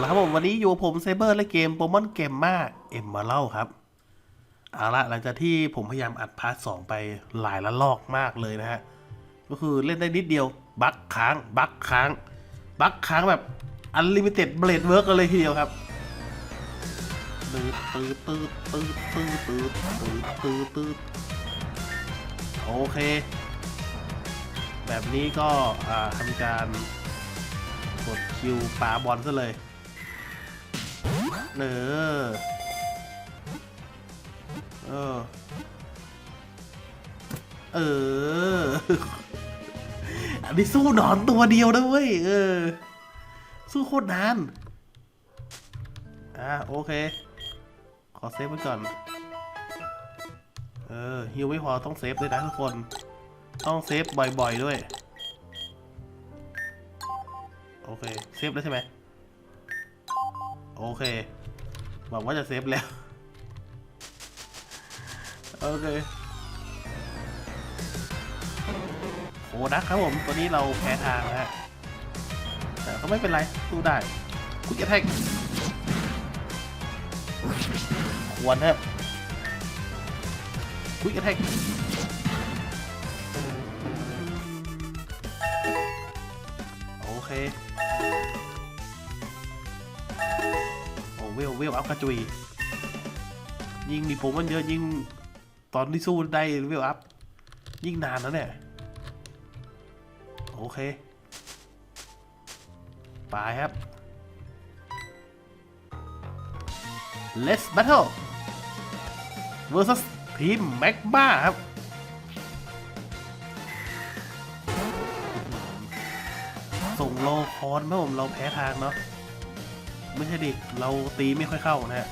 ละครับผมวันนี้อยู่ผมไซเบอร์และเกมโปมอนเกมมาเอ็มมาเล่าครับ เอาละหลังจากที่ผมพยายามอัดพาร์ทสองไปหลายละลอกมากเลยนะฮะ ก็คือเล่นได้นิดเดียว บั๊กค้างบั๊กค้างบั๊กค้างแบบอันลิมิเต็ดเบลดเวิร์กกันเลยทีเดียวครับตืดตืดตืดตืดตืดตืดตืดตืดตืดโอเค แบบนี้ก็ทำการกดคิวปาบอลซะเลย เออเออ เออ อันนี้สู้หนอนตัวเดียวนะเว้ย เออ สู้โคตรนาน อะโอเค ขอเซฟไว้ก่อน เออฮิวไม่พอต้องเซฟด้วยนะทุกคน ต้องเซฟบ่อยๆด้วย โอเค เซฟแล้วใช่ไหมโอเค บอกว่าจะเซฟแล้ว โอเคโหนักครับผมตัวนี้เราแพ้ทางนะฮะแต่ก็ไม่เป็นไรสู้ได้คุณจะแทกควรครับคุยกระแทกโอเค เวลเวลอัพกระจุย ยิงมีผมมันเยอะยิงตอนที่สู้ได้เวลอัพ ยิ่งนานแล้วเนี่ย โอเคไปครับ Let's battle versus ทีมแม็กบ้าครับส่งโลคอนนะผมเราแพ้ทางเนาะ ไม่ใช่ดิ เราตีไม่ค่อยเข้านะฮะ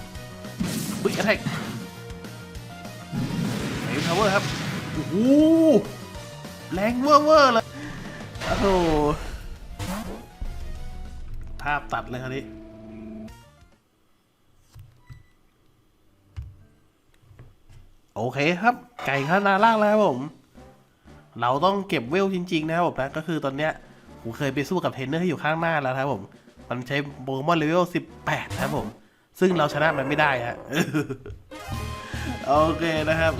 บิ๊กแอทแทกเอ็มทาวเวอร์ครับ โอ้โห แรงเวอร์เวอร์เลยโอ้โหภาพตัดเลยคราวนี้โอเคครับ ไก่ข้างหน้าล่างแล้วครับผม เราต้องเก็บเวลจริง ๆ นะครับผมนะก็คือตอนเนี้ยผมเคยไปสู้กับเทรนเนอร์ที่อยู่ข้างหน้าแล้วนะครับผม มันใช้โปเกมอนเลเวล18 นะครับผม ซึ่งเราชนะมันไม่ได้ฮะโอเคนะครับ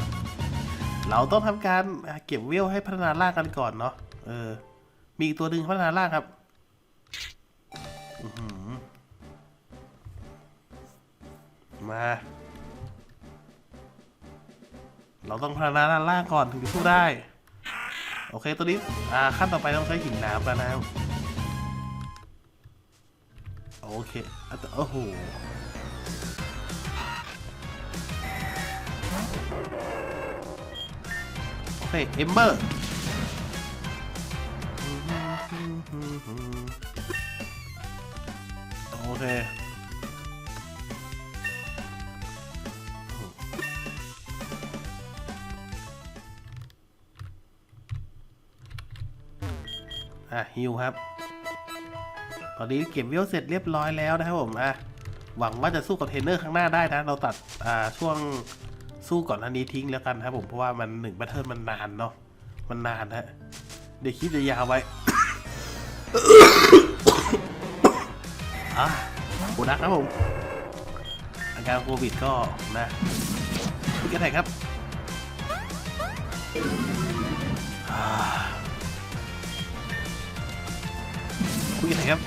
เราต้องทำการเก็บเวลให้พัฒนาล่างกันก่อนเนาะเออ มีอีกตัวหนึ่งพัฒนาล่างครับมา เราต้องพัฒนาด้านล่างก่อนถึงจะสู้ได้ โอเคตัวนี้ อ่าขั้นต่อไปต้องใช้หินน้ำแล้วนะครับ โอเคอะแต่โอ้โหโอเคเอมเบอร์โอเคอะฮิวครับ อนนี้เก็บเวลเสร็จเรียบร้อยแล้วนะครับผมอะหวังว่าจะสู้กับเทรนเนอร์ข้างหน้าได้นะ เราตัดอ่าช่วงสู้ก่อนอันนี้ทิ้งแล้วกันนะครับผมเพราะว่ามันหนึ่งบัตเทิลมันนานเนาะมันนานฮะเดี๋ยวคิดจะยาวไว้อะโบนัสครับผมอาการโควิดก็นะพิกระแทกครับคุยกันไหนครับ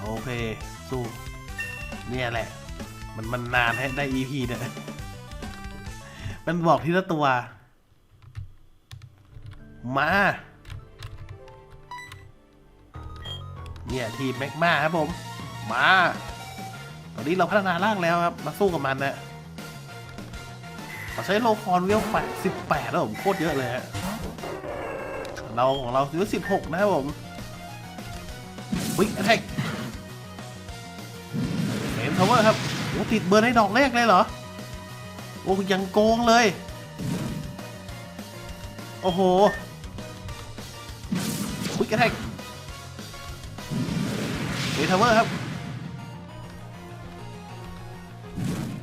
โอเค สู้ เนี่ยแหละ มันมันนานให้ได้ EP เนี่ยมันบอกทีละตัว มา เนี่ยทีมแม็กมาครับผม มา ตอนนี้เราพัฒนาร่างแล้วครับ มาสู้กับมันนะเราใช้โลคอนเวลแปดสิบแปดแล้วผมโคตรเยอะเลยฮะเราของเราถือสิบหกนะครับผมวิ่งแท็ก ทาวเวอร์ครับโอ้ติดเบอร์ในดอกแรกเลยเหรอ โอ้ยังโกงเลย โอ้โหวิ่งแทกเอทาวเวอร์ครับ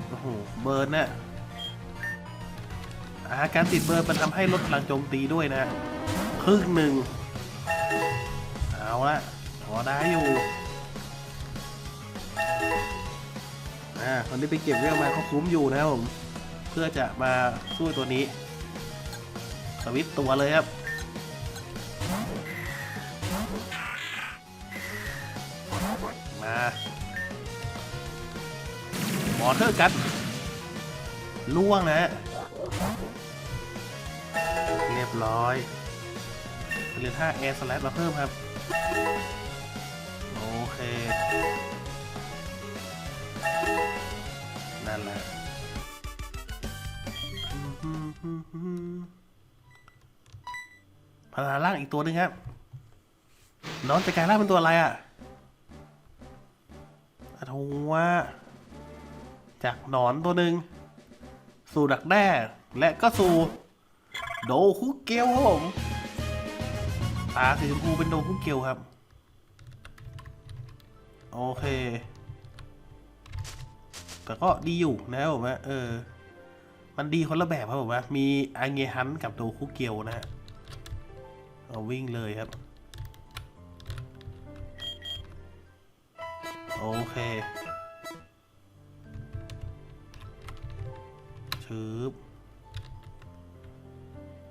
โอ้โห เบิร์นน่ะอาการติดเบิร์นมันทำให้ลดพลังโจมตีด้วยนะ ครึ่งหนึ่ง เอาละพอได้อยู่ อ่าคนที่ไปเก็บเวลมาเขาคุ้มอยู่นะครับผม เพื่อจะมาสู้ตัวนี้ สวิตตัวเลยครับมาบอเทอร์กันล่วงนะฮะเรียบร้อยเหลือท่าแอร์สแลมาเพิ่มครับ โอเค นั่นแหละพลาล่างอีกตัวหนึงครับ น้องจะกลายร่างเป็นตัวอะไรอะอาทว่าจากหนอนตัวหนึ่งสู่ดักแด้และก็สู่โดคุเกลครับผมตาสีชมพูเป็นโดคุเกลครับ โอเค แต่ก็ดีอยู่นะครับผมว่าเออ มันดีคนละแบบครับผมว่ามีอังเงฮันกับโดคุเกลนะฮะเอาวิ่งเลยครับ โอเคชืบ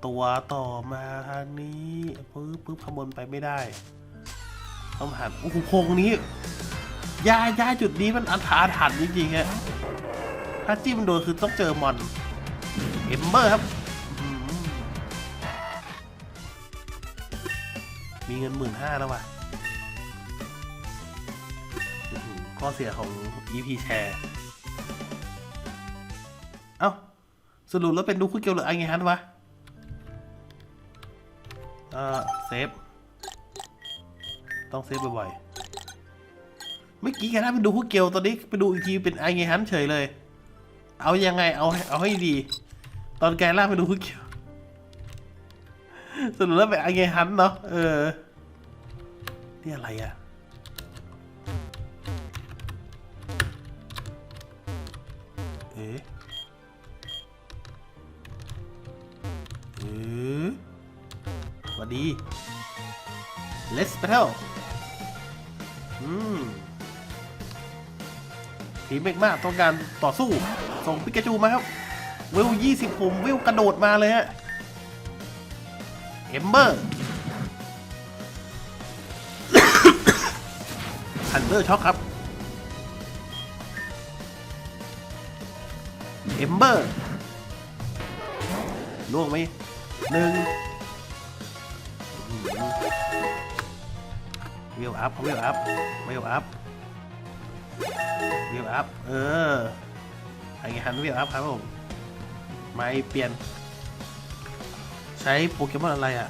ตัวต่อมาทางนี้ปึ๊บปึ๊บขบวนไปไม่ได้ ต้องผ่านโอ้โหโพงนี้ ยาย่าจุดนี้มันอันถาถันจริงๆฮะถ้าจิ้มโดนคือต้องเจอมอนเอมเบอร์ครับ มีเงินหมื่นห้าแล้วว่ะข้อเสียของ EP แชร์ เอ้า สรุปแล้วเป็นดูคุเกียวหรือไงฮันวะ เออเซฟ ต้องเซฟบ่อยๆ เมื่อกี้แค่นั้นเป็นดูคุเกียวตอนนี้ไปดูอีกทีเป็นไอเงฮันเฉยเลย เอายังไงเอาเอาให้ดี ตอนแกล่าไปดูคุกเขียวสรุปแล้วเป็นไงฮันเนาะเออนี่อะไรอะเอ๊ะเอ๊ะสวัสดี Let's battle อืม ทีมเมกมากต้องการต่อสู้ ส่งปิกาจูมาครับวิว20ผมวิวกระโดดมาเลยฮะเอมเบอร์ฮันเดอร์ช็อคครับเอมเบอร์ล่วงไหมหนึ่งวิวอัพวิวอัพวิวอัพ วิวอัพ เออไอ้ฮันวิวอัพครับผม ไม่เปลี่ยน ใช้โปเกมอนอะไรอะ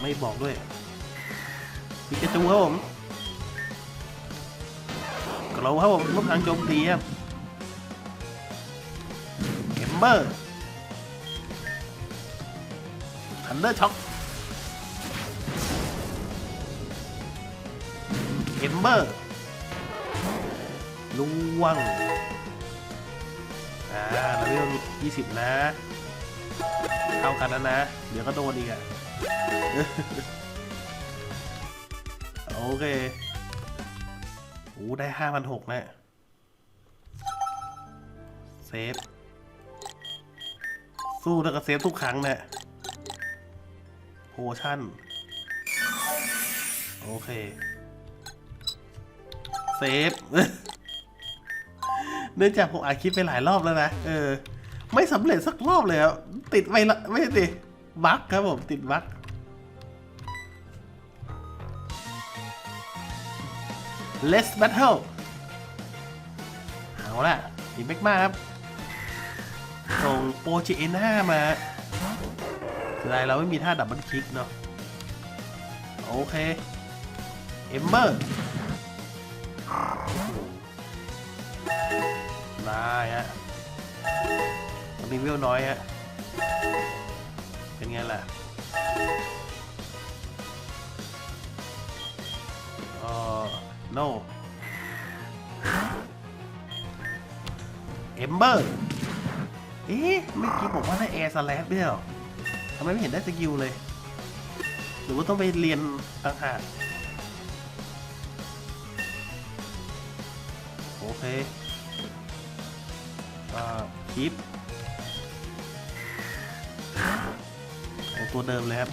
ไม่บอกด้วยปิกาจูครับผมกเราครับผมลดทางโจมตีครับเกมเมอร์ทันเดอร์ช็อคเกมเมอร์ ล่วงอ่าเลเวลยี่สิบนะ เท่ากันแล้วนะ เดี๋ยวก็โดนอีกอะโอเคโอ้ได้ห้าพันหกนะ เซฟ สู้แล้วก็เซฟทุกครั้งนะโพชั่น โอเค เซฟ เนื่องจากผมอัดคลิปไปหลายรอบแล้วนะ เออ ไม่สำเร็จสักรอบเลยครับติดไปละไม่ใช่ติบั๊กครับผมติดบั๊ก Let's battle เอาละอีกไม่มากครับ ส่งโปรจีเอ็นห้ามาเสียเราไม่มีท่าดับเบิลคลิกเนาะ โอเค เอมเบอร์ ไาฮะตอนนี้เวลน้อยฮะ เป็นไงล่ะเออ no เอมเบอร์ เอ๊ะไม่อกี้บอกว่าได้แอร์สแลดไม่ใช่หรอทำไมไม่เห็นได้สกิลเลย หรือว่าต้องไปเรียนต่างหากโอเค อ่าคิปเอาตัวเดิมเลยครับ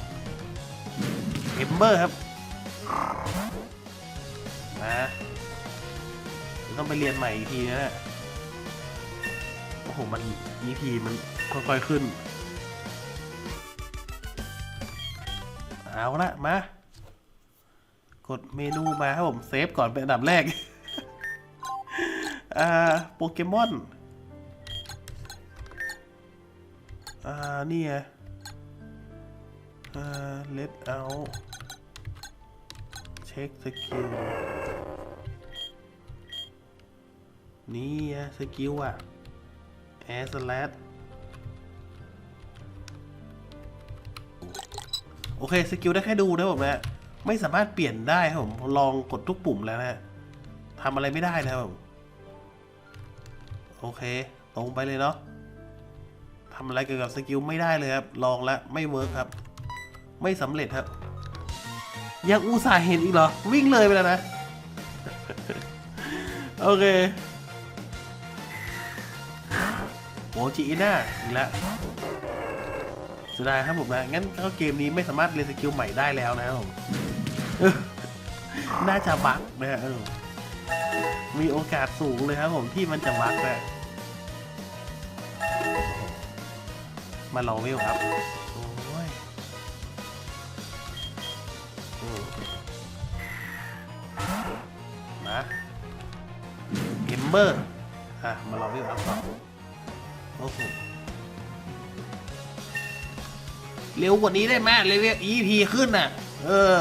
เอมเบอร์ครับนะต้องไปเรียนใหม่อีกทีนะเนี่ยโอ้โห มัน EP มันค่อยๆขึ้น เอาละมา กดเมนูมาครับผม เซฟก่อนเป็นอันดับแรก อ่า โปเกมอน อ่า นี่ไง อ่า let out เช็คสกิล นี่ไงสกิลอะ air slash โอเค สกิลได้แค่ดูนะผมนะ ไม่สามารถเปลี่ยนได้ครับผม ลองกดทุกปุ่มแล้วนะทำอะไรไม่ได้นะครับผม โอเค ตรงไปเลยเนาะ ทำอะไรเกี่ยวกับสกิลไม่ได้เลยครับ ลองแล้วไม่เวิร์คครับ ไม่สำเร็จครับ ยังอุตส่าห์เห็นอีกเหรอ วิ่งเลยไปแล้วนะ โอเคโอจีน่าอีกแล้วเสียดายครับผมนะ งั้นก็เกมนี้ไม่สามารถเรียนสกิลใหม่ได้แล้วนะครับผมน่าจะบักนะฮะมีโอกาสสูงเลยครับผมที่มันจะบักนะ มาลองวิวครับ โอ้ยมาเกมเบอร์ อะ มาลองวิวอัพต่อโอ้โหเร็วกว่านี้ได้ไหมเลเวล EP ขึ้นน่ะ เออ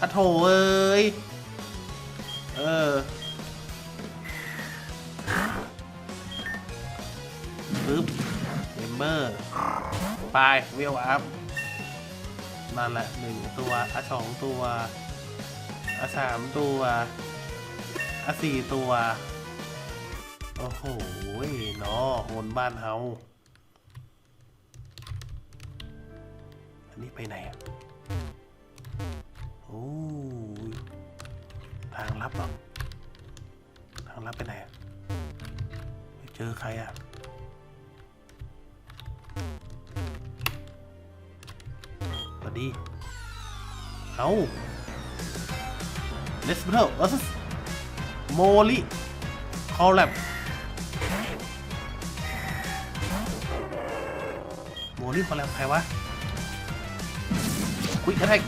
อะโถเอ้ย เออปึ๊บเมมเบอร์ ไปเวลอัพนั่นแหละหนึ่งตัวอะสองตัวอะสามตัวอะสี่ตัว โอ้โหเนาะคนบ้านเฮาอันนี้ไปไหนอะโอ้ทางลับหรอทางลับไปไหนอะไม่เจอใครอะ สวัสดี เอา Let's battle versus Molly Collab โมลี่คอลแลบใครวะควิกแท็ก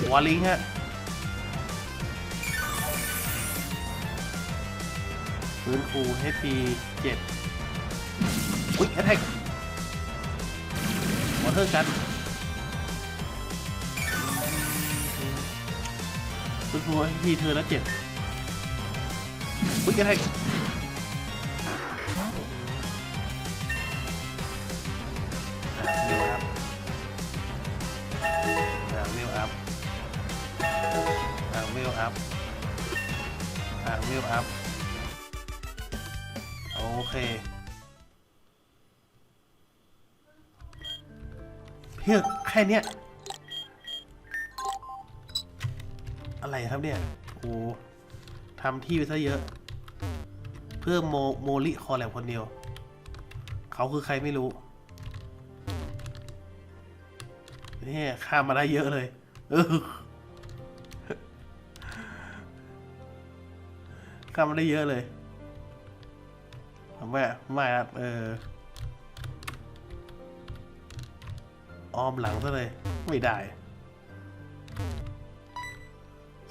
หัวลิงฮะฟื้นฟู HP 7ควิกแทก วอเทอร์กันฟื้นฟู HP เธอแล้ว7ควิกแท็กเร็วครับอ่างวิวอัพอ่างวิวอัพอ่างวิวอัพโอเค เพียงแค่เนี้ย อะไรครับเนี่ย โอ้ทำที่ไปซะเยอะ เพื่อโมโมลิคอแลบคนเดียว เขาคือใครไม่รู้นี่ข้ามมาได้เยอะเลย เออข้ามมาได้เยอะเลยไม่ไม่ครับเออ อ้อมหลังซะเลย ไม่ได้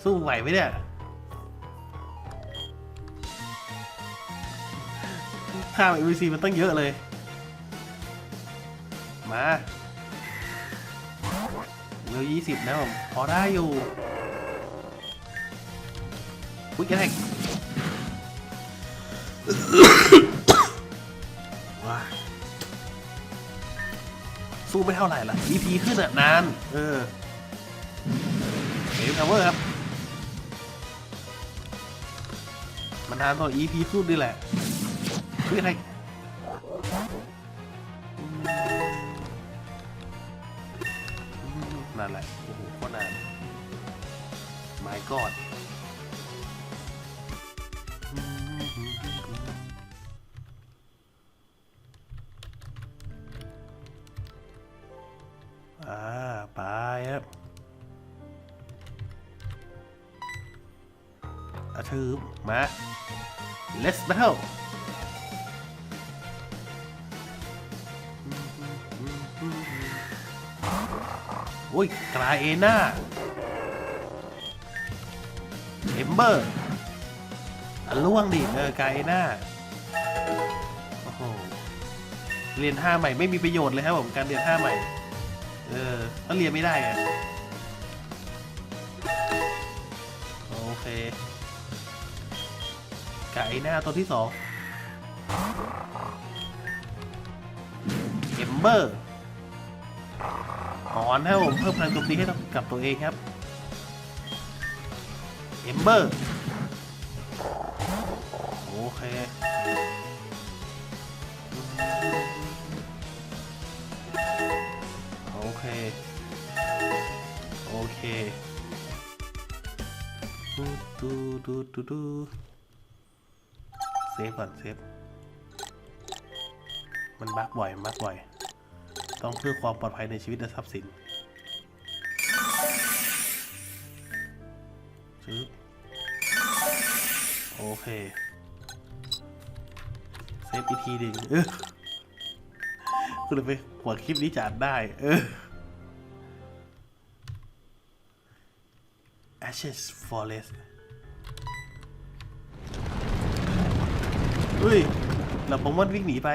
สู้ไหวไหมเนี่ยข้าม MVC มันตั้งเยอะเลย มาเร็วยี่สิบนะผม พอได้อยู่ อุ้ยแกแทก สู้ไม่เท่าไหร่ละ EP ขึ้นอะนาน เออเฮฟทาวเวอร์ครับ มันนานตอน EP ขึ้นนี่แหละอุ้ยแทกนั่นแหละ โอ้โหโคตรนาน My God let's battle อุ้ยกลายเอน่าเอมเบอร์อล่วงดิเออกลายเอน่าโอ้โหเรียนท่าใหม่ไม่มีประโยชน์เลยครับผมการเรียนท่าใหม่ เออก็เรียนไม่ได้ไงโอเค กลายเอน่าตัวที่สองเอมเบอร์หอนครับผมเพิ่มพลังโจมตีให้กับตัวเองครับเอมเบอร์โอเคโอเคโอเคดูดูดูดู ฟก่อนเซฟ มันบักบ่อยมันบักบ่อย ต้องเพื่อความปลอดภัยในชีวิตและทรัพย์สินซื้อโอเค เซฟอีกทีหนึ่งเออคุณไปกว่าคลิปนี้จัดได้ เออ Ashes Forest เฮ้ยเราผมว่าวิ่งหนีไป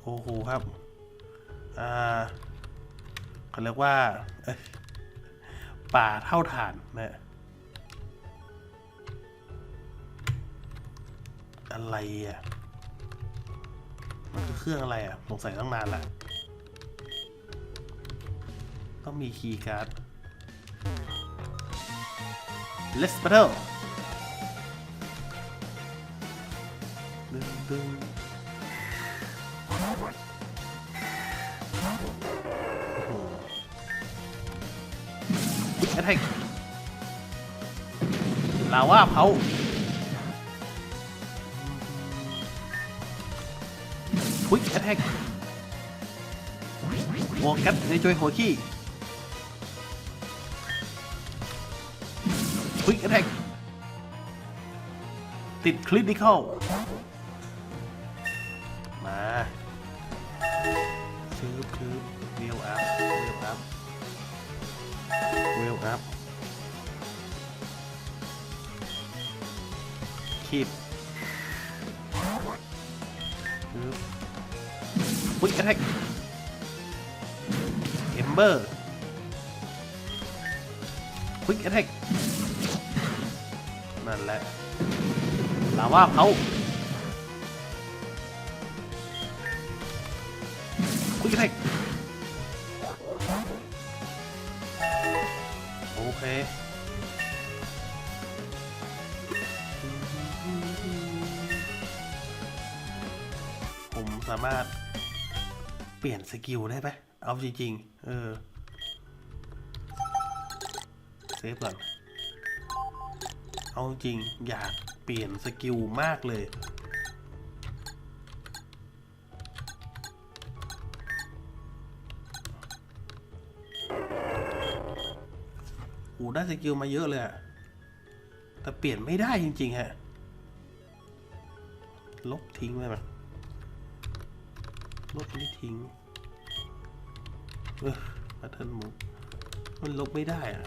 โอ้โหครับ อ่าเขาเรียกว่า ป่าเท่าฐานนะอะไรอะ มันคือเครื่องอะไรอะ สงสัยตั้งนานละต้องมีคีย์การ์ด Let's battle ดึงดึงแอทแทกลาว่าเผาควิกแอทแทกวอลกัตในจอยหัวขี้ ควิกแอทแทกติดคลินิคอลมาชืบชืบเวลอัพเวลอัพเวลอัพคีบพุทกระแทกเอมเบอร์พุทกระแท็ก นั่นแหละลาว่าเผาพุทกระแทกโอเคผมสามารถเปลี่ยนสกิลได้ไหมเอาจริงๆ เออ เซฟก่อน เอาจริงอยากเปลี่ยนสกิลมากเลย โอ้ได้สกิลมาเยอะเลยอะแต่เปลี่ยนไม่ได้จริงๆฮะ ลบทิ้งไปมั้ยลบนี่ทิ้ง เออพัทเทิร์นมูมันลบไม่ได้อะ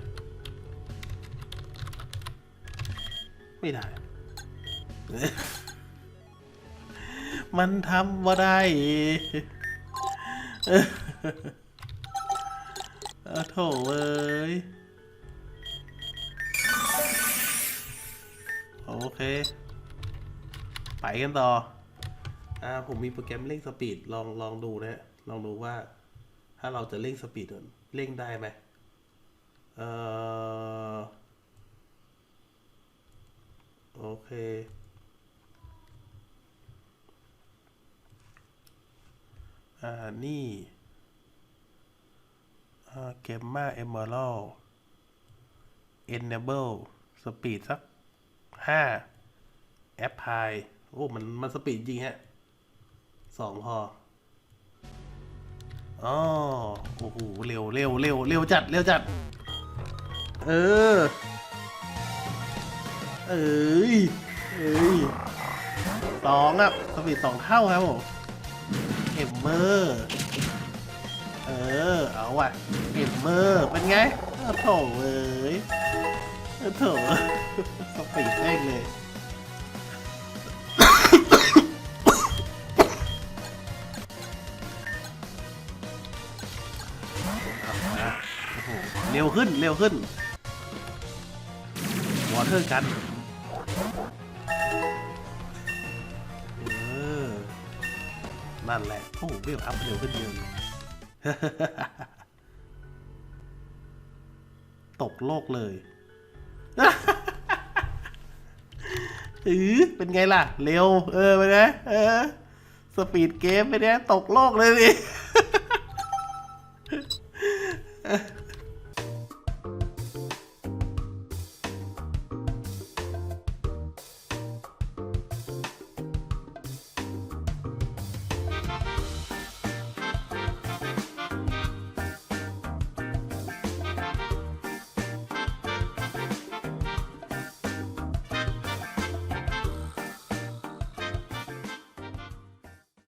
ไม่ได้เอ้ยมันทำว่าได้เออเอาโถเอ้ย โอเค ไปกันต่อ อ่า ผมมีโปรแกรมเร่งสปีด ลองลองดูนะฮะ ลองดูว่า ถ้าเราจะเร่งสปีดเร่งได้ไหมเอ่อ โอเค อ่า นี่เกมมาเอเมอรัล enable speed สักห้า apply โอ้ มัน มันสปีดจริงฮะสองพออ๋อโอ้โห เร็วเร็วเร็วเร็วจัด เร็วจัด เออ เอ้ยเอ้ยสองอะสปีดสองเท่าครับผมเอมเมอร์เออ เอาว่ะเอมเมอร์เป็นไงโอ้โถเอ้ยโอ้โถสปีดแม่งเลยเอาโอ้โหเร็วขึ้น เร็วขึ้นวอเทอร์กัน นั่นแหละโอ้เวลอัพเร็วขึ้นเยอะเลยตกโลกเลยเออเป็นไงล่ะ เร็ว เออไปนะเออ สปีดเกมไปเนไงตกโลกเลยดิ